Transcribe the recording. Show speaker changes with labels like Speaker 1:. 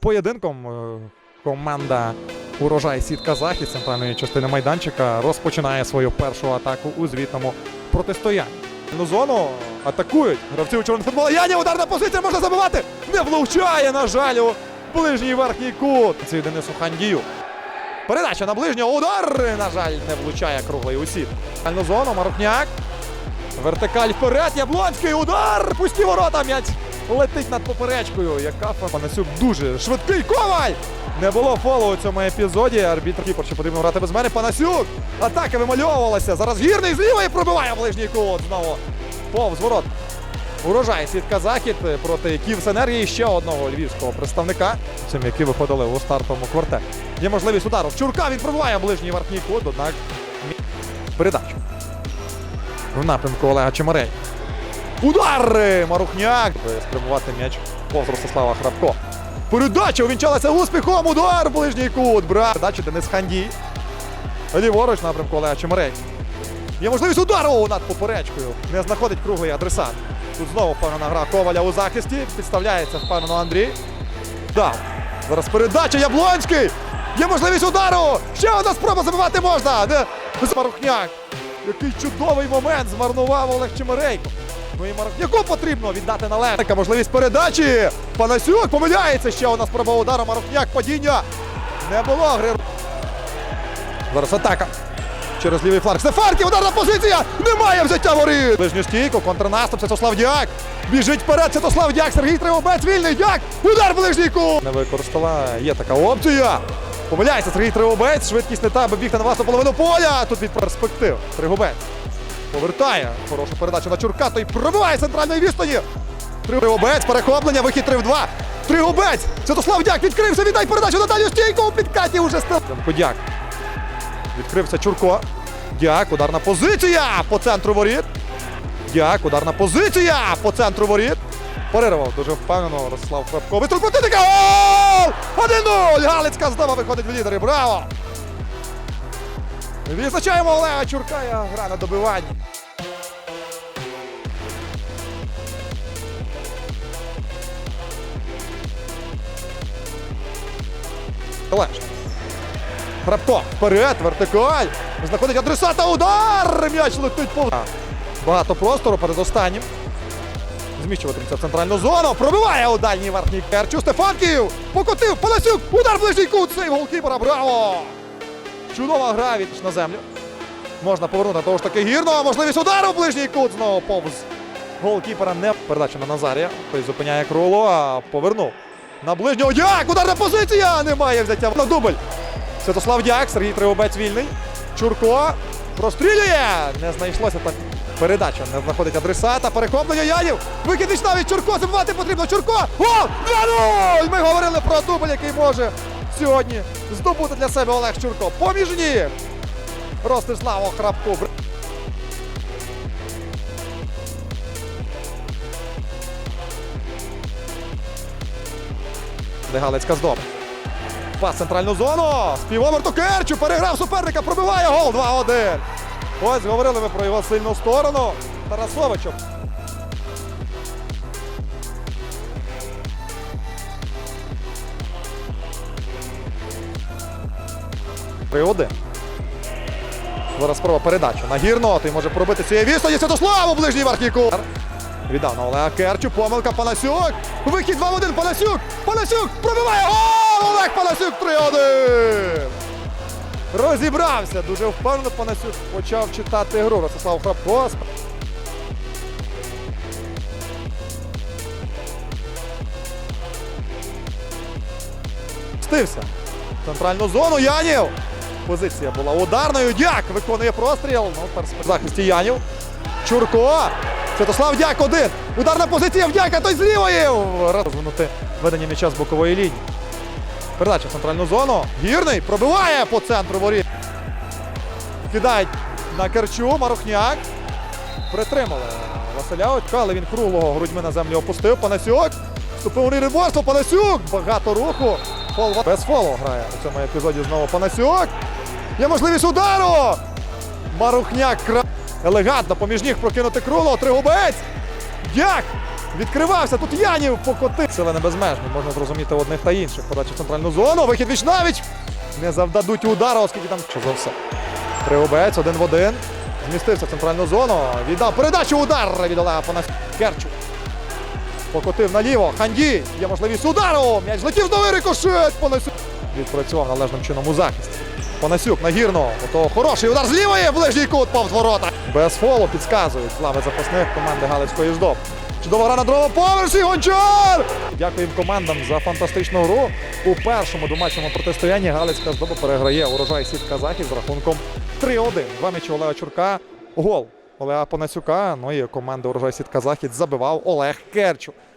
Speaker 1: поєдинком е, команда Урожай Сітка Захід центральної частини майданчика розпочинає свою першу атаку у звітному протистоянні. Ну, зону атакують гравці у чорному футболу. Яні, ударна позиція можна забивати. Не влучає, на жаль, у ближній верхній кут. Це Денису Хандію. Передача на ближнього. Удар! На жаль, не влучає круглий у сіт. Дальну зону, Марухняк. Вертикаль вперед. Яблонський удар! Пусті ворота. М'яч летить над поперечкою. Яка Панасюк дуже швидкий. Коваль! Не було фолу у цьому епізоді. Арбітр Кіпер, що потрібно грати без мене. Панасюк! Атака вимальовувалася. Зараз гірний зліва і пробиває ближній кут. Знову повз ворот. Урожай сітка захід проти Київсенергії ще одного львівського представника. Цим які виходили у стартовому квартеті. Є можливість удару. Чурка він пробиває ближній верхній кут, однак передача. В напрямку Олега Чемерей. Удар! Марухняк! Спрямувати м'яч повз Ростислава Храбко. Передача увінчалася успіхом. Удар ближній кут. Брат. Передача Денис Хандій. Ліворуч напрямку Олега Чемерей. Є можливість удару над поперечкою. Не знаходить круглий адресат. Тут знову впевнена гра Коваля у захисті. Підставляється впевнено Андрій. Дав. Зараз передача Яблонський. Є можливість удару. Ще одна спроба забивати можна. Марухняк. Який чудовий момент змарнував Олег Чемерейко. Ну і Марухняку потрібно віддати належника. Можливість передачі. Панасюк помиляється. Ще одна спроба удару. Марухняк падіння. Не було гри. Зараз атака. Через лівий фланг. Стефанків, ударна позиція! Немає взяття воріт! Ближню стійку, контрнаступ, Святослав Дяк. Біжить вперед, Святослав Дяк, Сергій Тривобець, вільний Дяк! Удар ближній кут! Не використала, є така опція. Помиляється Сергій Тривобець, швидкість не та, аби бігти на власну половину поля. Тут від перспектив. Тригубець. Повертає хорошу передачу на Чурка, той пробиває з центральної відстані. Тригубець, перехоплення, вихід 3 в 2. Тригубець! Святослав Дяк відкрився, віддай передачу на дальню стійку, у підкаті уже став. Дяк. Відкрився Чурко. Дяк, ударна позиція по центру воріт. Дяк, ударна позиція по центру воріт. Перервав дуже впевнено Ростислав Храпко. Вистріл противника! Гол! 1-0! Галицька знову виходить в лідери. Браво! Відзначаємо Олега Чурка. Я гра на добиванні. Олеж. Храпко вперед, вертикаль. Знаходить адресата. Удар! М'яч летить по. Багато простору перед останнім. Зміщуватиметься в центральну зону. Пробиває у дальній верхній керчу. Стефанків. Покотив. Паласюк. Удар ближній кут. Сейв голкіпера. Браво! Чудова гра від на землю. Можна повернути того ж таки гірного. Можливість удару в ближній кут. Знову повз голкіпера. Не передача на Назарія. Той зупиняє круло, а повернув. На ближнього Дяк! Ударна позиція! Немає взяття на дубль. Святослав Дяк, Сергій Тривобець вільний. Чурко прострілює! Не знайшлося так. Передача не знаходить адресата. Перехоплення Янів. Викидич навіть Чурко. Забивати потрібно. Чурко! О! 2-0! Ми говорили про дубль, який може сьогодні здобути для себе Олег Чурко. Поміж ніг. Ростиславу Храпку. Де Галицька здобич. Пас центральну зону. Співомерту Керчу. Переграв суперника. Пробиває гол 2-1. Ось говорили ми про його сильну сторону. Тарасовичу. Три один. Зараз спроба передачі. На гірно. Той може пробити цієї відстані. Святослав у ближній верхній. Віддав на Олега Керчу. Помилка Панасюк. Вихід 2 в 1. Панасюк. Панасюк пробиває гол! Олег Панасюк 3-1. Розібрався. Дуже впевнено Панасюк почав читати гру. Ростислав Храпко. Стився. Центральну зону Янів. Позиція була ударною. Дяк виконує простріл. Ну. В захисті Янів. Чурко. Святослав Дяк один. Ударна позиція в Дяка. Той з лівої. Розвинути ведення м'яча з бокової лінії. Передача в центральну зону. Гірний пробиває по центру воріт. Кидають на Керчу. Марухняк. Притримали Василя Очка, але він круглого грудьми на землю опустив. Панасюк. Вступив у риборство. Панасюк. Багато руху. Фол без фолу грає у цьому епізоді знову Панасюк. Є можливість удару. Марухняк елегантно поміж ніг прокинути круло. Тригубець. Дяк. Відкривався. Тут Янів покотив. Сили небезмежні. Можна зрозуміти одних та інших. Подача в центральну зону. Вихід віч навіч. Не завдадуть удара, оскільки там що за все. Кривобець один в один. Змістився в центральну зону. Віддав передачу удар від Олега Панас Керчу. Покотив наліво. Хандій. Є можливість удару. М'яч злетів знову рикошет. Панасюк. Відпрацював належним чином у захисті. Панасюк нагірно. Ото хороший удар з лівої. Ближній кут повз. Без фолу підказують слави запасних команди Галицької здоб. Чудова гра на другому поверсі. Гончар! Дякуємо командам за фантастичну гру. У першому домашньому протистоянні Галицька здоба переграє урожай сіт Казахів з рахунком 3-1. Два м'ячі Олега Чурка. Гол Олега Панасюка. Ну і команда урожай сіт Казахід забивав Олег Керчук.